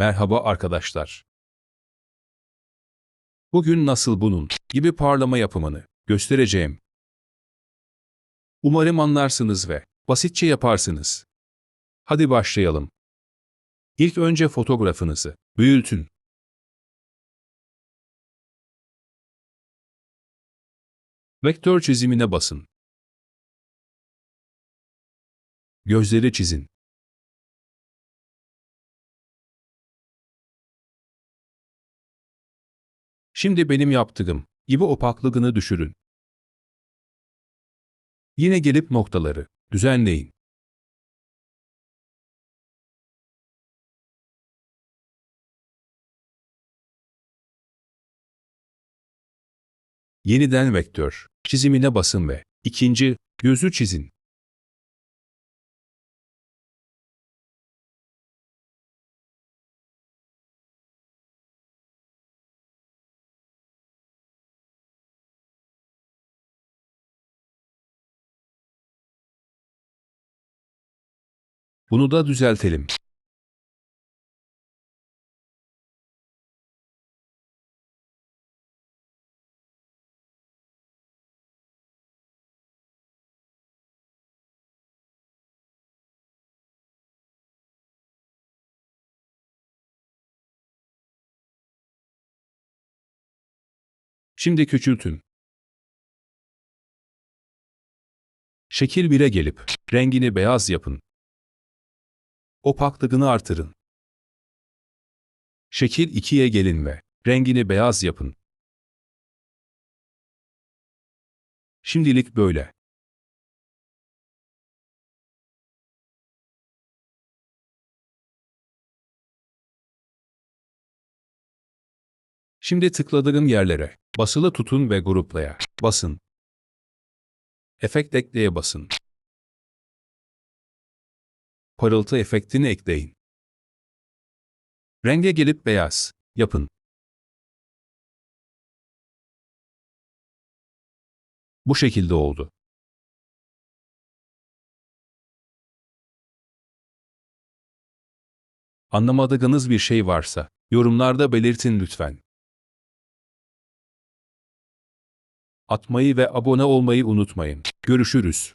Merhaba arkadaşlar. Bugün nasıl bunun gibi parlama yapımını göstereceğim. Umarım anlarsınız ve basitçe yaparsınız. Hadi başlayalım. İlk önce fotoğrafınızı büyütün. Vektör çizimine basın. Gözleri çizin. Şimdi benim yaptığım gibi opaklığını düşürün. Yine gelip noktaları düzenleyin. Yeniden vektör çizimine basın ve ikinci gözü çizin. Bunu da düzeltelim. Şimdi küçültün. Şekil 1'e gelip rengini beyaz yapın. Opaklığını artırın. Şekil 2'ye gelin ve rengini beyaz yapın. Şimdilik böyle. Şimdi tıkladığım yerlere basılı tutun ve gruplaya basın. Efekt ekleye basın. Parıltı efektini ekleyin. Renge gelip beyaz yapın. Bu şekilde oldu. Anlamadığınız bir şey varsa yorumlarda belirtin lütfen. Atmayı ve abone olmayı unutmayın. Görüşürüz.